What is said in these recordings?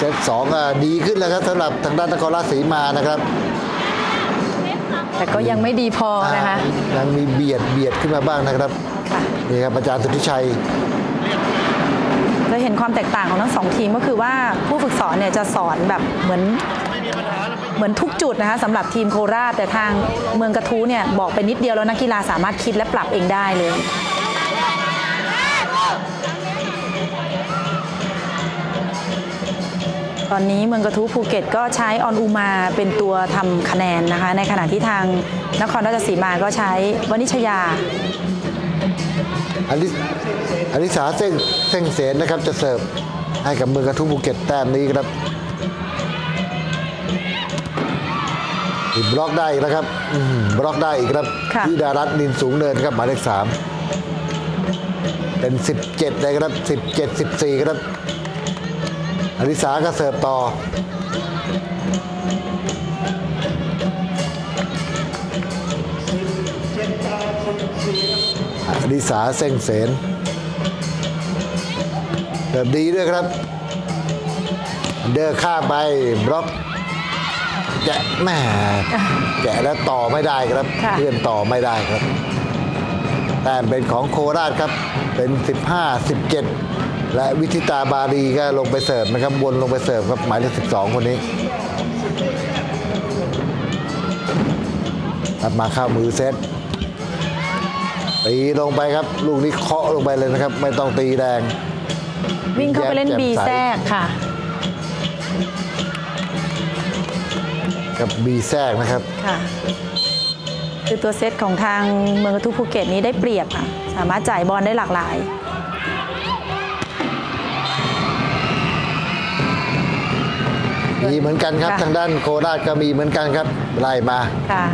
เซตสองอะดีขึ้นแล้วครับสำหรับทางด้านนครราชสีมานะครับ แต่ก็ยังไม่ดีพอนะคะอ่ายังมีเบียดเบียดขึ้นมาบ้างนะครับค่ะนี่ครับอาจารย์สุทธิชัยเราเห็นความแตกต่างของทั้งสองทีมก็คือว่าผู้ฝึกสอนเนี่ยจะสอนแบบเหมือนเหมือนทุกจุดนะคะสำหรับทีมโคราชแต่ทางเมืองกระทู้เนี่ยบอกไปนิดเดียวแล้วนักกีฬาสามารถคิดและปรับเองได้เลย ตอนนี้เมืองกระทู้ภูเก็ตก็ใช้ออนอูมาเป็นตัวทำคะแนนนะคะ ในขณะที่ทางนครราชสีมาก็ใช้วนิชยาอลิอลิสาเส้งเส้งเสนนะครับจะเสิร์ฟให้กับเมืองกระทุ่มภูเก็ตแต้มนี้ครับอีกบล็อกได้อีกนะครับอื้อหือบล็อกได้อีกครับค่ะที่ดารัตน์นินสูงเนินครับหมายเลขสามเป็น 17เลยครับ17 14ครับ อลิสาก็เสิร์ฟต่ออดิสาเส้งเสนเดิมดีด้วยครับ เดินข้ามไปบล็อกแกะแหม่แกะแล้วต่อไม่ได้ครับ ค่ะ เพื่อนต่อไม่ได้ครับ แต่เป็นของโคราชครับ เป็น 15 17 และวิธิตาบารีก็ลงไปเสิร์ฟนะครับวนลงไปเสิร์ฟครับหมายเลข12 คนนี้ตัดมาเข้ามือเซตตีลงไปครับ ลูกนี้เคาะลงไปเลยนะครับ ไม่ต้องตีแรงวิ่งเข้าไปเล่นแจ่มบีใสแทรกค่ะ กับบีแทรกนะครับค่ะคือตัวเซตของทางเมืองกระทู้ภูเก็ตนี้ได้เปรียบค่ะ สามารถจ่ายบอลได้หลากหลาย มีเหมือนกันครับ ค่ะทางด้านโคราชก็มีเหมือนกันครับไล่มา ค่ะ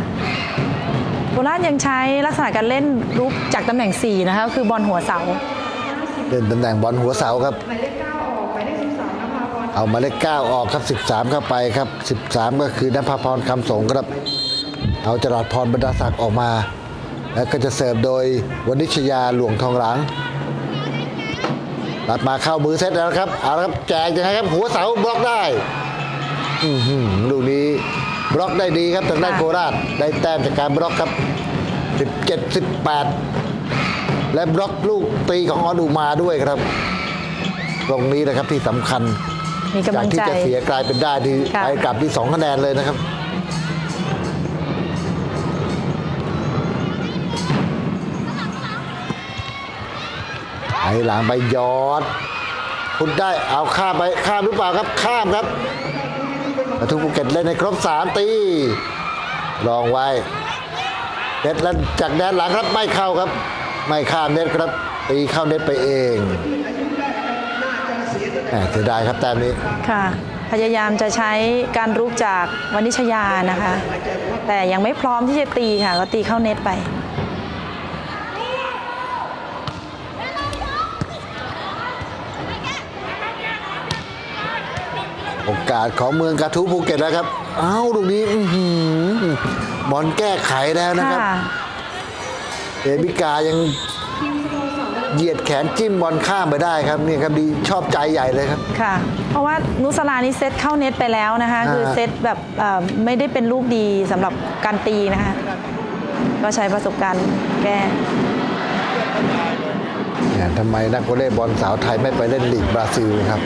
โคราชยังใช้ลักษณะการเล่นรุกจากตำแหน่ง 4 นะคะก็คือบอลหัวเสา เล่นตำแหน่งบอลหัวเสาครับเอาหมายเลขเก้าออกครับ 13 เข้าไปครับ 13 ก็คือนภพรคำสงครับ เอาจรัสพรบรรดาศักดิ์ออกมา แล้วก็จะเสิร์ฟโดยวนิชยาหลวงทองหลังตัดมาเข้ามือเซตแล้วครับ เอาละครับแจกยังไงครับ หัวเสาบล็อกได้อือหือ ลูกนี้บล็อกได้ดีครับทางด้านค่ะโคราชได้แต้มจากการบล็อกครับ 17 18 และบล็อกลูกตีของออนูมาด้วยครับ ตรงนี้นะครับที่สำคัญมีกำจาลักงที่ใจจะเสียกลายเป็นได้ที่ค่ะไปกลับที่สองคะแนนเลยนะครับไอ้หลังไปยอด คุณได้เอาข้ามไปข้ามหรือเปล่าครับข้ามครับ ปทุมภูเก็ตเล่นในครบสามตีลองไว้เน็ตแล้วจากแดนหลังครับไม่เข้าครับ ไม่ข้ามเน็ตครับ ตีเข้าเน็ตไปเองเสียดายครับแต้มนี้ค่ะ พยายามจะใช้การรุกจากวนิชยานะคะ แต่ยังไม่พร้อมที่จะตีค่ะ ก็ตีเข้าเน็ตไป โอกาสของเมืองกระทู้ภูเก็ตแล้วครับ เอ้าลูกนี้อื้อหือบอลแก้ไขแล้วนะครับค่ะเอบิกายังเหยียดแขนจิ้มบอลข้ามไปได้ครับนี่ครับดีชอบใจใหญ่เลยครับค่ะ เพราะว่านุสลานี่เซตเข้าเน็ตไปแล้วนะคะอ่าคือเซตแบบเอ่อไม่ได้เป็นลูกดีสำหรับการตีนะคะ ก็ใช้ประสบการณ์แก้ เนี่ยทำไมนักวอลเลย์บอลสาวไทยไม่ไปเล่นลีกบราซิลครับ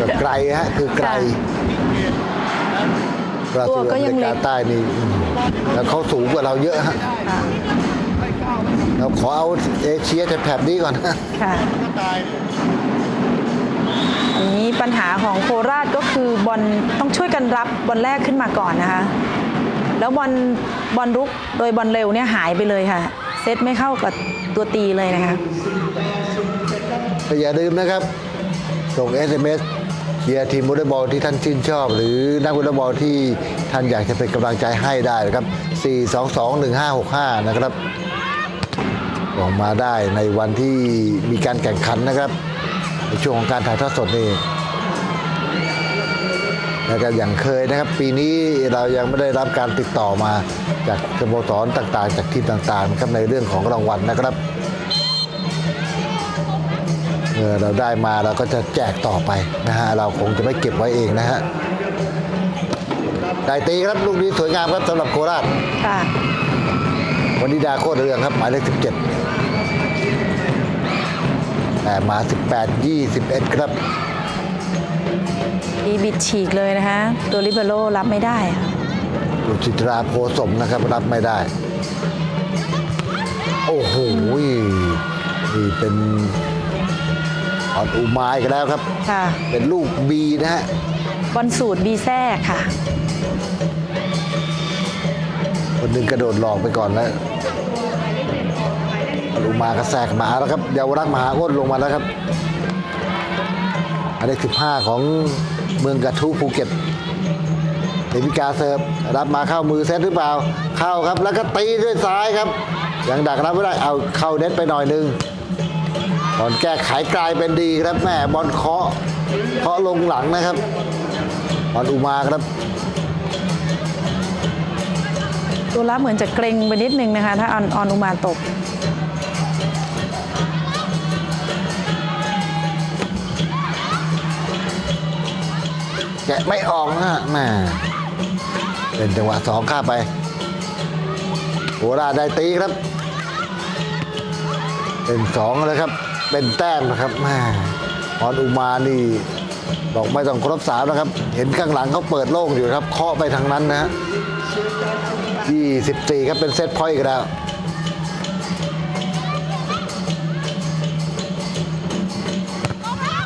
ก็ไกลฮะคือไกลบราซิลตัวก็อยัเมงริเล็กากใต้นี่อืมแล้วเขาสูงกว่าเราเยอะฮะค่ะเราขอเอาเอเชียแถบนี้ก่อนค่ะอันนี้ปัญหาของโคราชก็คือบอลต้องช่วยกันรับบอลแรกขึ้นมาก่อนนะคะ แล้วบอลบอลรุกโดยบอลเร็วเนี่ยหายไปเลยค่ะ เซตไม่เข้ากับตัวตีเลยนะคะแต่อย่าลืมนะครับ ส่ง SMS เชียร์ทีมวอลเลย์บอลที่ท่านชื่นชอบ หรือนักวอลเลย์บอลที่ท่านอยากจะเป็นกำลังใจให้ได้นะครับ 4221565 นะครับส่งมาได้ในวันที่มีการแข่งขันนะครับ ในช่วงของการถ่ายทอดสดนี่ แล้วก็อย่างเคยนะครับ ปีนี้เรายังไม่ได้รับการติดต่อมาจากสโมสรต่างๆ จากทีมต่างๆนะครับในเรื่องของรางวัลนะครับนมื่อเราได้มาเราก็จะแจกต่อไปนะฮะเราคงจะไม่เก็บไว้เองนะฮะได้ตีครับลูกนี้สวยงามครับสำหรับโคราชค่ะวันนี้ดาโคตรเรืองครับหมายเลข17แต่มา 18 21 ครับ ดีบิดฉีกเลยนะคะ ตัวลิเบโรรับไม่ได้ค่ะลูกจิตราโพสมนะครับรับไม่ได้ โอ้โหนี่เป็นออนอุมายกันแล้วครับ ค่ะ เป็นลูกบีนะฮะบอลสูตรบีแทรกค่ะ คนหนึ่งกระโดดหลอกไปก่อนแล้วออนอุมากระแสกมาแล้วครับเยาวรักษ์มหาอ้นลงมาแล้วครับอันนี้15 ของ เมืองกระทู้ภูเก็ตเดวิกาเซิร์ฟรับมาเข้ามือเซตหรือเปล่า เข้าครับแล้วก็ตีด้วยซ้ายครับ ยังดักรับไม่ได้เอาเข้าเน็ตไปหน่อยนึงบอลแก้ไขกลายเป็นดีครับแม่บอลเคาะเคาะลงหลังนะครับบอลอุมาครับตัวรับเหมือนจะเกรงไปนิดนึงนะคะ ถ้าออนออนอุมาตก กะไม่ออกนะแม่เป็นจังหวะสองข้าไปโหราได้ตีครับ เป็นสองเลยครับ เป็นแต้มนะครับแม่ออนอุมานี่บอกไม่ต้องครบสามนะครับ เห็นข้างหลังเขาเปิดโล่งอยู่ครับเคาะไปทางนั้นนะฮะ24ครับเป็นเซตพอยต์อีกแล้ว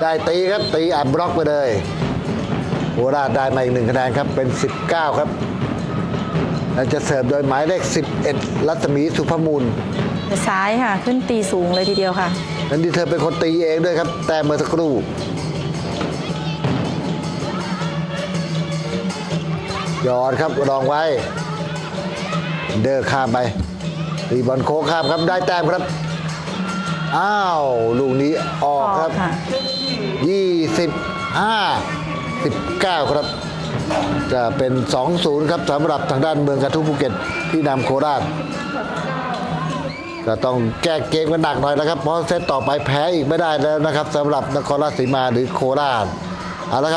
ได้ตีครับตีอัดบล็อกไปเลย โคราชได้มาอีกหนึ่งคะแนนครับเป็น 19 ครับและจะเสิร์ฟโดยหมายเลข 11 รัศมีสุภมูลซ้ายค่ะ ขึ้นตีสูงเลยทีเดียวค่ะนั่นที่เธอเป็นคนตีเองด้วยครับ แต่เมื่อสักครู่ยอดครับรองไว้ เดินข้ามไปตีบอลโค้งข้ามครับได้แต้มครับ อ้าว ลูกนี้ออกครับค่ะ25 19 ครับ จะเป็น 2-0 ครับสำหรับทางด้านเมืองกระทุ่มภูเก็ตที่นำโคราชก็ต้องแก้เกมกันหนักหน่อยนะครับ เพราะเซตต่อไปแพ้อีกไม่ได้แล้วนะครับสำหรับนครราชสีมาหรือโคราชเอาละครับ